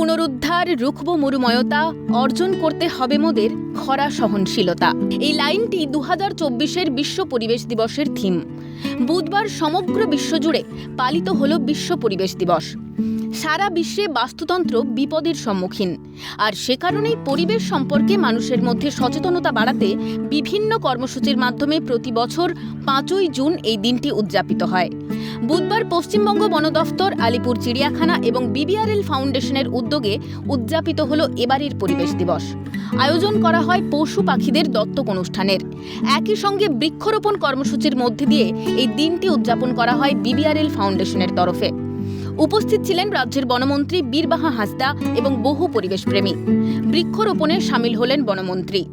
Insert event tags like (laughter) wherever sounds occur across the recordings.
পুনরুদ্ধার, রুখব মরুময়তা, অর্জন করতে হবে মোদের খরা সহনশীলতা। এই লাইনটি দু হাজার চব্বিশের বিশ্ব পরিবেশ দিবসের থিম। বুধবার সমগ্র বিশ্বজুড়ে পালিত হল বিশ্ব পরিবেশ দিবস। সারা বিশ্বে বাস্তুতন্ত্র বিপদের সম্মুখীন। আর সে কারণেই পরিবেশ সম্পর্কে মানুষের মধ্যে সচেতনতা বাড়াতে বিভিন্ন কর্মসূচির মাধ্যমে প্রতি বছর পাঁচই জুন এই দিনটি উদযাপিত হয়। বুধবার পশ্চিমবঙ্গ বন দফতর, আলিপুর চিড়িয়াখানা এবং বিবিআরএল ফাউন্ডেশনের উদ্যোগে উদযাপিত হল এবারের পরিবেশ দিবস। আয়োজন করা হয় পশু পাখিদের দত্তক অনুষ্ঠানের। একই সঙ্গে বৃক্ষরোপণ কর্মসূচির মধ্যে দিয়ে এই দিনটি উদযাপন করা হয় বিবিআরএল ফাউন্ডেশনের তরফে। উপস্থিত ছিলেন রাজ্যের বনমন্ত্রী বীরবাহা হাসদা এবং বহু পরিবেশপ্রেমী। বৃক্ষরোপণে সামিল হলেন বনমন্ত্রী।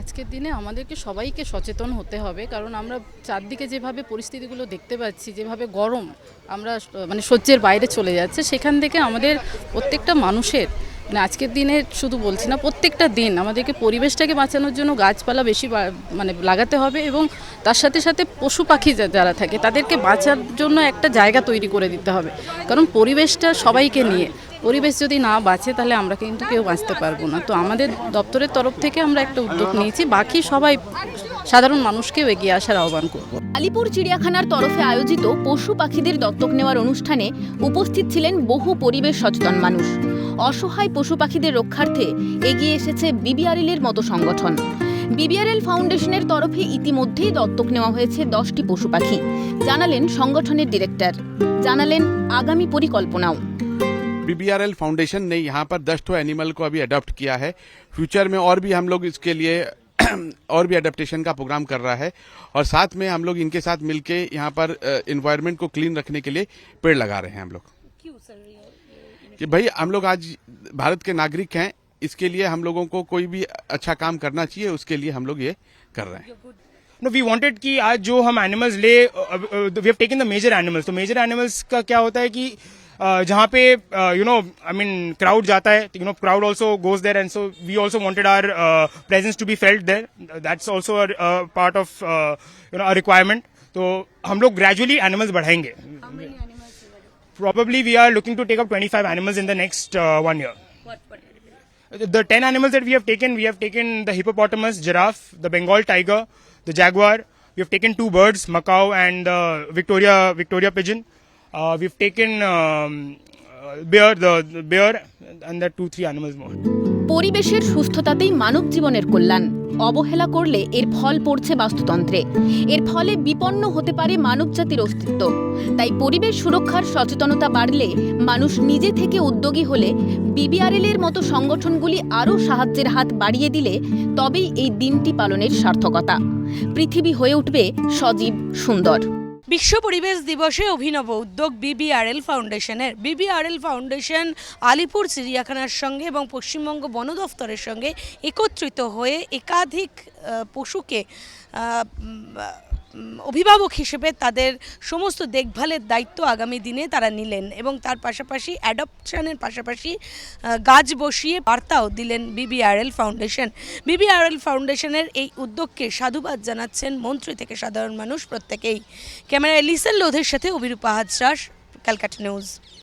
আজকের দিনে আমাদেরকে সবাইকে সচেতন হতে হবে, কারণ আমরা চারদিকে যেভাবে পরিস্থিতিগুলো দেখতে পাচ্ছি, যেভাবে গরম আমরা মানে সহ্যের বাইরে চলে যাচ্ছে, সেখান থেকে আমাদের প্রত্যেকটা মানুষের মানে আজকের দিনে শুধু বলছি না, প্রত্যেকটা দিন আমাদেরকে পরিবেশটাকে বাঁচানোর জন্য গাছপালা বেশি মানে লাগাতে হবে এবং তার সাথে সাথে পশু পাখি যারা থাকে তাদেরকে বাঁচার জন্য একটা জায়গা তৈরি করে দিতে হবে। কারণ পরিবেশটা সবাইকে নিয়ে, পরিবেশ যদি না বাঁচে তাহলে আমরা কিন্তু কেউ বাঁচতে পারব না। তো আমাদের দপ্তরের তরফ থেকে আমরা একটা উদ্যোগ নিয়েছি, বাকি সবাই সাধারণ মানুষকেও এগিয়ে আসার আহ্বান করব আলিপুর চিড়িয়াখানার তরফে আয়োজিত পশু পাখিদের দত্তক নেওয়ার অনুষ্ঠানে উপস্থিত ছিলেন বহু পরিবেশ সচেতন মানুষ অসহায় পশু পাখিদের রক্ষার্থে এগিয়ে এসেছে বিবিআরএল এর মতো সংগঠন বিবিআরএল ফাউন্ডেশনের তরফে ইতিমধ্যেই দত্তক নেওয়া হয়েছে দশটি পশু পাখি জানালেন সংগঠনের ডিরেক্টর জানালেন আগামী পরিকল্পনাও बीबीआरएल फाउंडेशन ने यहाँ पर दस ठो एनिमल को अभी अडॉप्ट किया है फ्यूचर में और भी हम लोग इसके लिए (clears throat) और भी अडेप्टेशन का प्रोग्राम कर रहा है। और साथ में हम लोग इनके साथ मिलके यहाँ पर इन्वायरमेंट को क्लीन रखने के लिए पेड़ लगा रहे हैं हम लोग। कि भाई हम लोग आज भारत के नागरिक हैं इसके लिए हम लोगों को कोई भी अच्छा काम करना चाहिए उसके लिए हम लोग ये कर रहे हैं। नो वी वांटेड कि आज जो हम एनिमल्स ले we have taken the major animals तो मेजर एनिमल्स का क्या होता है कि जहाँ पे you know I mean crowd जाता है you know crowd also goes there and so we also wanted our presence to be felt there that's also part of you know a requirement तो हम लोग ग्रेजुअली एनिमल्स बढ़ाएँगे. Probably we are looking to take up twenty five animals in the next one year the ten animals that we have taken we have taken the hippopotamus giraffe the Bengal tiger the jaguar we have taken two birds macaw and Victoria Victoria pigeon Uh, we've taken um, uh, bear, the, bear, and the two three animals more. পরিবেশের সুস্থতাতেই মানব জীবনের কল্যাণ। অবহেলা করলে এর ফল পড়ছে বাস্তুতন্ত্রে। এর ফলে বিপন্ন হতে পারে মানবজাতির অস্তিত্ব। তাই পরিবেশ সুরক্ষার সচেতনতা বাড়লে মানুষ নিজে থেকে উদ্যোগী হলে বিবিআরএল এর মতো সংগঠনগুলি আরও সাহায্যের হাত বাড়িয়ে দিলে তবেই এই দিনটি পালনের সার্থকতা। পৃথিবী হয়ে উঠবে সজীব সুন্দর। বিশ্ব পরিবেশ দিবসে অভিনব উদ্যোগ বিবিআরএল ফাউন্ডেশনের। বিবিআরএল ফাউন্ডেশন আলিপুর চিড়িয়াখানার সঙ্গে এবং পশ্চিমবঙ্গ বন দফতরের সঙ্গে একত্রিত হয়ে একাধিক পশুকে অভিভাবক হিসেবে তাদের সমস্ত দেখভালের দায়িত্ব আগামী দিনে তারা নিলেন এবং তার পাশাপাশি অ্যাডপশনের পাশাপাশি গাছ বসিয়ে বার্তাও দিলেন বিবিআরএল ফাউন্ডেশন। বিবিআরএল ফাউন্ডেশনের এই উদ্যোগকে সাধুবাদ জানাচ্ছেন মন্ত্রী থেকে সাধারণ মানুষ প্রত্যেকেই। ক্যামেরায় লিসেন লোধের সাথে অভিরূপা হাজরাস ক্যালকাটা নিউজ।